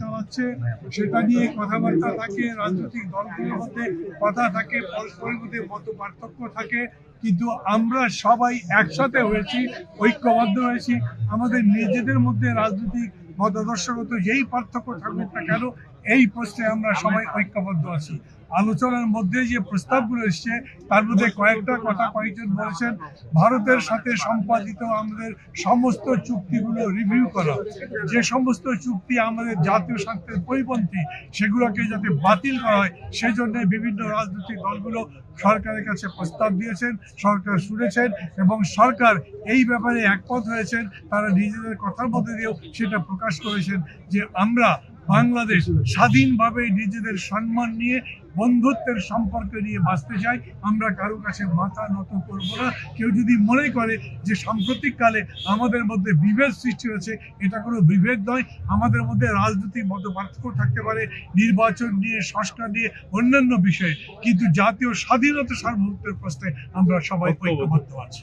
চালাচ্ছে, সেটা নিয়ে কথাবার্তা থাকে, রাজনৈতিক দলগুলোর মধ্যে কথা থাকে পরস্পরের মধ্যে মত পার্থক্য থাকে। কিন্তু আমরা সবাই একসাথে হয়েছি, ঐক্যবদ্ধ হয়েছি। আমাদের নিজেদের মধ্যে রাজনৈতিক মতাদর্শগত যেই পার্থক্য থাকুক না কেন এই প্রশ্নে আমরা সবাই ঐক্যবদ্ধ আছি। আলোচনার মধ্যে যে প্রস্তাবগুলো এসছে, তার মধ্যে কয়েকটা কথা কয়েকজন বলেছেন। ভারতের সাথে সম্পাদিত আমাদের সমস্ত চুক্তিগুলো রিভিউ করা। যে সমস্ত চুক্তি আমাদের জাতীয় স্বার্থের পরিপন্থী, সেগুলোকে যাতে বাতিল করা হয়, সেজন্য বিভিন্ন রাজনৈতিক দলগুলো সরকারের কাছে প্রস্তাব দিয়েছেন, সরকার শুনেছেন এবং সরকার এই ব্যাপারে একমত হয়েছেন। তারা নিজেদের কথার মধ্যে দিয়েও সেটা প্রকাশ করেছেন যে আমরা বাংলাদেশ স্বাধীনভাবে নিজেদের সম্মান নিয়ে বন্ধুত্বের সম্পর্ক নিয়ে বাঁচতে চাই আমরা কারও কাছে মাথা নত করব না। কেউ যদি মনে করে যে সাম্প্রতিককালে আমাদের মধ্যে বিভেদ সৃষ্টি হয়েছে এটা কোনো বিভেদ নয়। আমাদের মধ্যে রাজনৈতিক মত পার্থক্য থাকতে পারে নির্বাচন নিয়ে সংস্কার নিয়ে অন্যান্য বিষয়ে। কিন্তু জাতীয় স্বাধীনতা সার্বভৌমত্বের প্রশ্নে আমরা সবাই ঐক্যবদ্ধ আছি।